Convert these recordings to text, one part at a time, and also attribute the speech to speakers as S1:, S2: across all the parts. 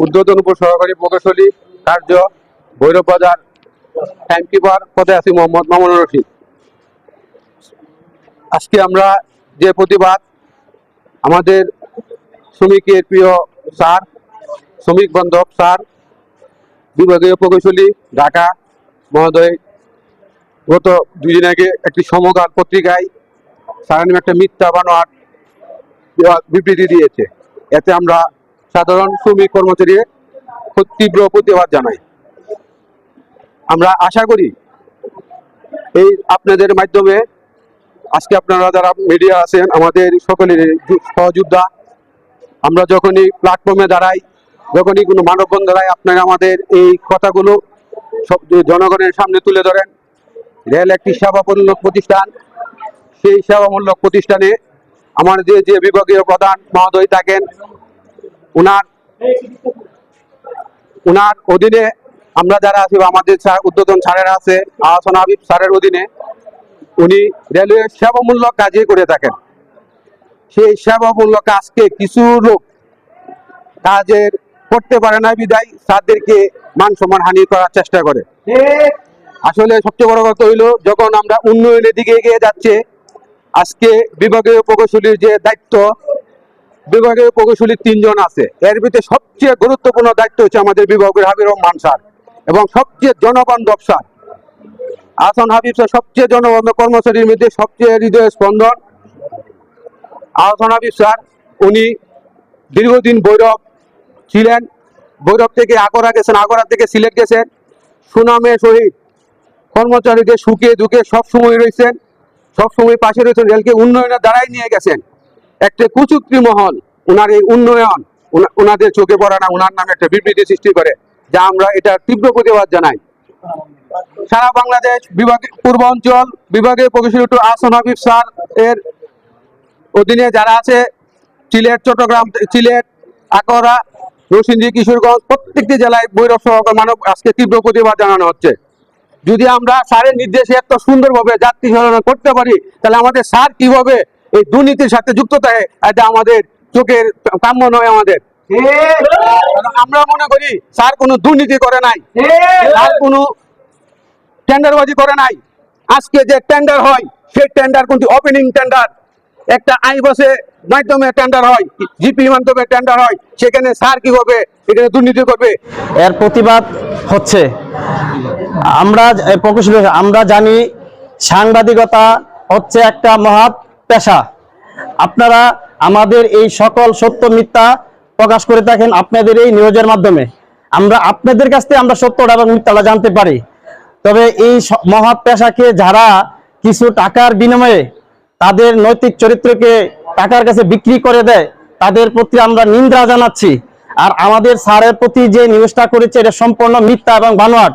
S1: উদ্বোধন প্রকৌশলী কার্য ভৈরব বাজার টাইমকিপার পদে আছি মোহাম্মদ রশিদ। আজকে আমরা যে প্রতিবাদ আমাদের শ্রমিকের প্রিয় স্যার, শ্রমিক বান্ধব স্যার, বিভাগীয় প্রকৌশলী ঢাকা মহোদয়, গত দুদিন আগে একটি সমকাল পত্রিকায় স্যার নামে একটা মিথ্যা বানোয়ার বিবৃতি দিয়েছে। এতে আমরা সাধারণ শ্রমিক কর্মচারী তীব্র প্রতিবাদ জানাই। আমরা আশা করি এই আপনাদের মাধ্যমে আজকে আপনারা যারা মিডিয়া আছেন, আমাদের সকলের সহযোদ্ধা, আমরা যখনই প্ল্যাটফর্মে দাঁড়াই, যখনই কোনো মানববন্ধন দাঁড়াই আপনারা আমাদের এই কথাগুলো সব জনগণের সামনে তুলে ধরেন। রেল একটি সেবামূলক প্রতিষ্ঠান। সেই সেবামূলক প্রতিষ্ঠানে আমার যে যে বিভাগীয় প্রধান মহোদয় থাকেন উনার উনার অধীনে আমরা যারা আছি আমাদের উদ্বোধন স্যারেরা আছে, আহসান হাবিব স্যারের অধীনে, উনি রেলওয়ে সেবামূলক কাজই করে থাকেন। সেই সেবামূলক কাজকে কিছু লোক কাজের করতে পারে না বিদায় স্যারদেরকে মান সম্মান হানি করার চেষ্টা করে। আসলে সবচেয়ে বড় কথা হইল, যখন আমরা উন্নয়নের দিকে এগিয়ে যাচ্ছে, আজকে বিভাগীয় প্রকৌশলীর যে দায়িত্ব বিভাগীয় প্রকৌশলীর তিনজন আছে। এর ভিতরে সবচেয়ে গুরুত্বপূর্ণ দায়িত্ব হচ্ছে আমাদের বিভাগের হাবিব রহমান স্যার এবং সবচেয়ে জনবান্ধব স্যার। আসান হাবিব স্যার সবচেয়ে জনবান্ধব কর্মচারীর মধ্যে সবচেয়ে হৃদয় স্পন্দন। আহসান হাবিব স্যার, উনি দীর্ঘদিন বৈরব ছিলেন। বৈরব থেকে আগরা গেছেন, আগরা থেকে সিলেট গেছেন। সুনামে সহিত কর্মচারীদের সুখে দুঃখে সবসময় রয়েছেন, সবসময় পাশে রয়েছেন, রেলকে উন্নয়নের দ্বারাই নিয়ে গেছেন। একটা কুচুক্তি মহল, ওনার এই উন্নয়ন ওনাদের চোখে পড়ে না, ওনার নামে একটা বিবৃতি সৃষ্টি করে, যা আমরা এটা তীব্র প্রতিবাদ জানাই। সারা বাংলাদেশ বিভাগ পূর্বাঞ্চল বিভাগীয় প্রকৌশলী আসন হাবিব স্যার এর অধীনে যারা আছে, সিলেট, চট্টগ্রাম, সিলেট, আকরা, নরসিংদী, কিশোরগঞ্জ, প্রত্যেকটি জেলায় বৈরব সহকার মানব আজকে তীব্র প্রতিবাদ জানানো হচ্ছে। যদি আমরা স্যারের নির্দেশে এত সুন্দরভাবে যাত্রী চালনা করতে পারি, তাহলে আমাদের স্যার কীভাবে এই দুর্নীতির সাথে যুক্ত থাকে এটা আমাদের চোখের কাম্য নয় আমাদের। আমরা মনে করি, স্যার কোনো দুর্নীতি করে নাই। স্যার কোনো টেন্ডারবাজি করে নাই। আজকে যে টেন্ডার হয়, সেই টেন্ডার কিন্তু ওপেনিং টেন্ডার। একটা আই বসে মাধ্যমে টেন্ডার হয়, জিপি মাধ্যমে টেন্ডার হয়। সেখানে স্যার কি হবে? এখানে দুর্নীতি করবে।
S2: এর প্রতিবাদ হচ্ছে। আমরা প্রকৌশলী আমরা জানি সাংবাদিকতা হচ্ছে একটা মহৎ পেশা। আপনারা আমাদের এই সকল সত্য মিথ্যা প্রকাশ করে থাকেন আপনাদের এই নিউজের মাধ্যমে। আমরা আপনাদের কাছ থেকে আমরা সত্যটা এবং মিথ্যাটা জানতে পারি। তবে এই মহৎ পেশাকে যারা কিছু টাকার বিনিময়ে তাদের নৈতিক চরিত্রকে টাকার কাছে বিক্রি করে দেয়, তাদের প্রতি আমরা নিন্দা জানাচ্ছি। আর আমাদের স্যারের প্রতি যে নিউজটা করেছে, এটা সম্পূর্ণ মিথ্যা এবং বানোয়াট।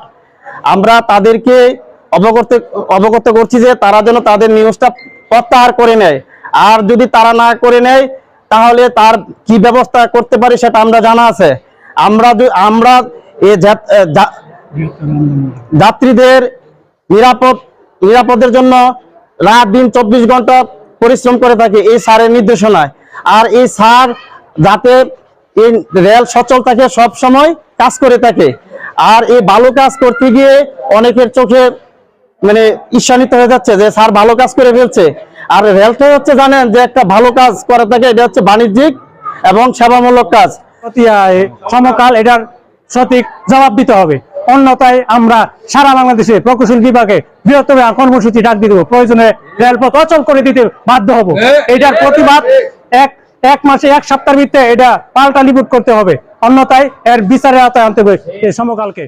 S2: আমরা তাদেরকে অবগত অবগত করছি যে তারা যেন তাদের নিউজটা প্রত্যাহার করে নেয়। আর যদি তারা না করে নেয়, তাহলে তার কি ব্যবস্থা করতে পারি সেটা আমরা জানা আছে। আমরা আমরা যাত্রীদের নিরাপদ, নিরাপদের জন্য রাত দিন চব্বিশ ঘণ্টা পরিশ্রম করে থাকে এই সারের নির্দেশনায়। আর এই সার যাতে এই রেল সচল থাকে সব সময় কাজ করে থাকে। আর এই ভালো কাজ করতে গিয়ে অনেকের চোখে মানে ঈর্ষান্বিত হয়ে যাচ্ছে যে স্যার ভালো কাজ করে ফেলছে। আর রেলটা হচ্ছে জানেন যে একটা ভালো কাজ করে থাকে, এটা হচ্ছে বাণিজ্যিক এবং সেবামূলক কাজ।
S3: সমকাল এটার সঠিক জবাব দিতে হবে। অন্যথায় আমরা সারা বাংলাদেশে প্রকৌশল বিভাগে বৃহত্তম কর্মসূচি ডাক দিয়ে দেবো। প্রয়োজনে রেলপথ অচল করে দিতে বাধ্য হব। এটার প্রতিবাদ এক এক মাসে এক সপ্তাহের ভিতরে এটা পাল্টা লিপুট করতে হবে। অন্যথায় এর বিচারের আওতায় আনতে হবে সমকালকে।